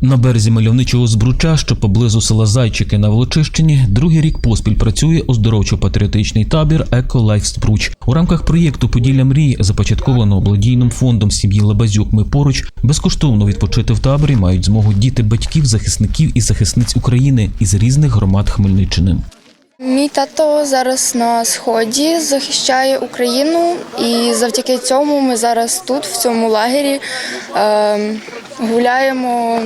На березі мальовничого збруча, що поблизу села Зайчики на Волочищині, другий рік поспіль працює оздоровчо-патріотичний табір Еко Лайф Збруч. У рамках проєкту Поділля мрій, започаткованого благодійним фондом сім'ї Лабазюк. Ми поруч безкоштовно відпочити в таборі мають змогу діти батьків, захисників і захисниць України із різних громад Хмельниччини. Мій тато зараз на сході захищає Україну, і завдяки цьому ми зараз тут, в цьому лагері, е, гуляємо,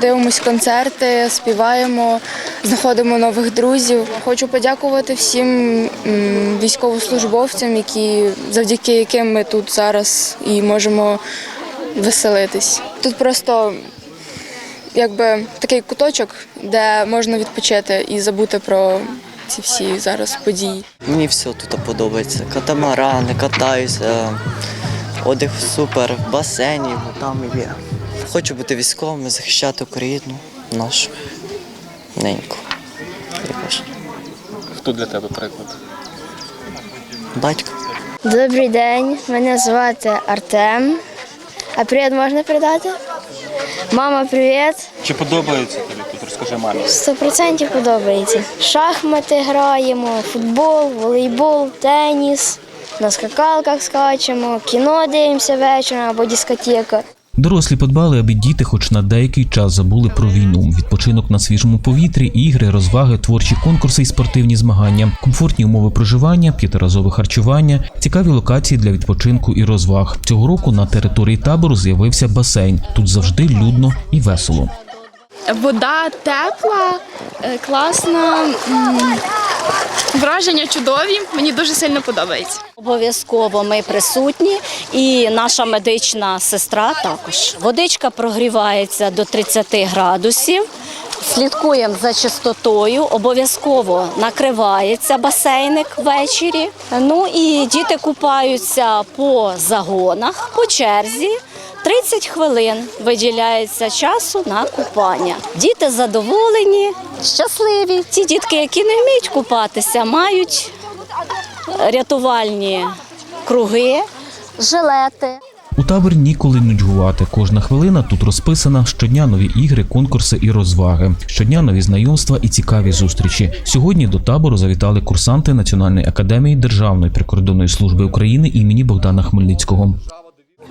дивимось концерти, співаємо, знаходимо нових друзів. Хочу подякувати всім військовослужбовцям, які завдяки яким ми тут зараз і можемо веселитись. Тут просто якби такий куточок, де можна відпочити і забути про ці всі зараз події. Мені все тут подобається. Катамарани, катаюся, одяг супер, в басейні, там є. Хочу бути військовим, і захищати Україну нашу неньку. Хто для тебе приклад? Батько. Добрий день, мене звати Артем. А привіт можна передати? Мама, привіт. Чи подобається тобі тут? Розкажи мамі. Сто процентів подобається. Шахмати граємо, футбол, волейбол, теніс, на скакалках скачемо, кіно дивимося вечором або дискотека. Дорослі подбали, аби діти, хоч на деякий час забули про війну, відпочинок на свіжому повітрі, ігри, розваги, творчі конкурси і спортивні змагання, комфортні умови проживання, п'ятиразове харчування, цікаві локації для відпочинку і розваг. Цього року на території табору з'явився басейн. Тут завжди людно і весело. Вода тепла, е, класна, враження чудові. Мені дуже сильно подобається. Обов'язково ми присутні, і наша медична сестра також. Водичка прогрівається до 30 градусів. Слідкуємо за чистотою, обов'язково накривається басейник ввечері. Ну і діти купаються по загонах, по черзі. 30 хвилин виділяється часу на купання. Діти задоволені, щасливі. Ті дітки, які не вміють купатися, мають рятувальні круги, жилети. У таборі ніколи нудьгувати. Кожна хвилина тут розписана. Щодня нові ігри, конкурси і розваги. Щодня нові знайомства і цікаві зустрічі. Сьогодні до табору завітали курсанти Національної академії Державної прикордонної служби України імені Богдана Хмельницького.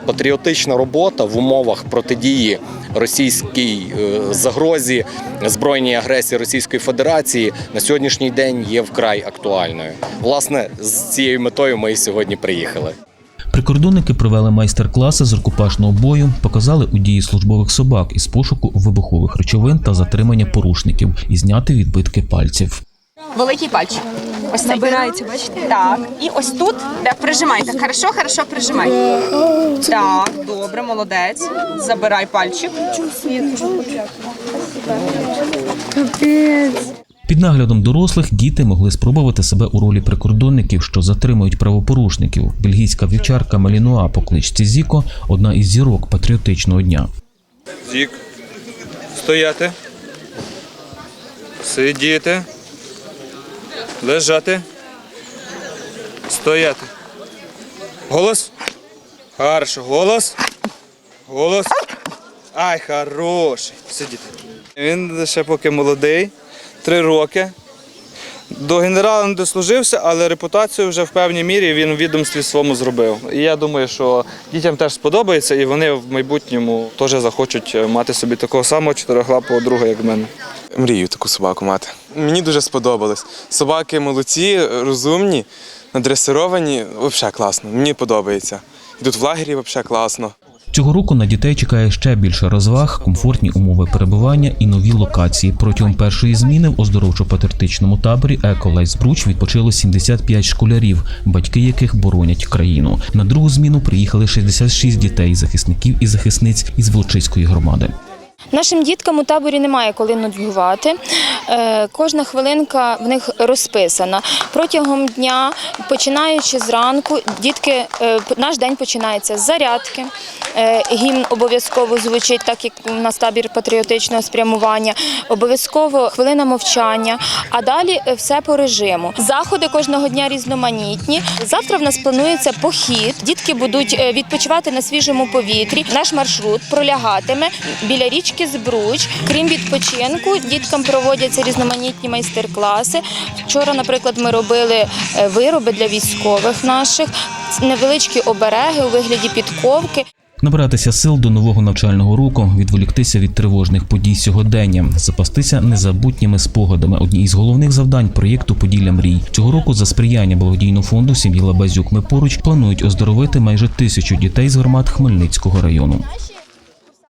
Патріотична робота в умовах протидії російській е, загрозі збройній агресії Російської Федерації на сьогоднішній день є вкрай актуальною. Власне, з цією метою ми і сьогодні приїхали. Прикордонники провели майстер-класи з рукопашного бою, показали у дії службових собак із пошуку вибухових речовин та затримання порушників і зняти відбитки пальців. Великий пальчик. Ось цей. Набирається, бачите? Так. І ось тут, де прижимайте. Хорошо, хорошо прижимайте. Так, добре, молодець. Забирай пальчик. Під наглядом дорослих діти могли спробувати себе у ролі прикордонників, що затримують правопорушників. Бельгійська вівчарка Малінуа по кличці Зіко одна із зірок патріотичного дня. Зік. Стояти. Сидіти. Лежати. Стояти. Голос. Хорошо. Голос. Голос. Ай, хороший. Сидіти. Він ще поки молодий, три роки. До генерала не дослужився, але репутацію вже в певній мірі він в відомстві своєму зробив. І я думаю, що дітям теж сподобається, і вони в майбутньому теж захочуть мати собі такого самого чотирихлапого друга, як в мене. Мрію таку собаку мати. Мені дуже сподобалось. Собаки молодці, розумні, надресировані. Взагалі класно. Мені подобається. І в лагері взагалі класно. Цього року на дітей чекає ще більше розваг, комфортні умови перебування і нові локації. Протягом першої зміни в оздоровчо-патріотичному таборі Еколайсбруч відпочило 75 школярів, батьки яких боронять країну. На другу зміну приїхали 66 дітей, захисників і захисниць із Волочиської громади. Нашим діткам у таборі немає коли нудьгувати. Е, Кожна хвилинка в них розписана. Протягом дня, починаючи зранку, дітки, е, наш день починається з зарядки. Е, Гімн обов'язково звучить, так як у нас табір патріотичного спрямування. Обов'язково хвилина мовчання, а далі все по режиму. Заходи кожного дня різноманітні. Завтра в нас планується похід. Дітки будуть відпочивати на свіжому повітрі. Наш маршрут пролягатиме біля річки невеличкий збруч. Крім відпочинку, діткам проводяться різноманітні майстер-класи. Вчора, наприклад, ми робили е, вироби для військових наших, невеличкі обереги у вигляді підковки. Набиратися сил до нового навчального року, відволіктися від тривожних подій сьогодення, запастися незабутніми спогадами. Одні із головних завдань проєкту Поділля мрій цього року за сприяння благодійного фонду сім'ї Лабазюк. Ми поруч планують оздоровити майже тисячу дітей з громад Хмельницького району.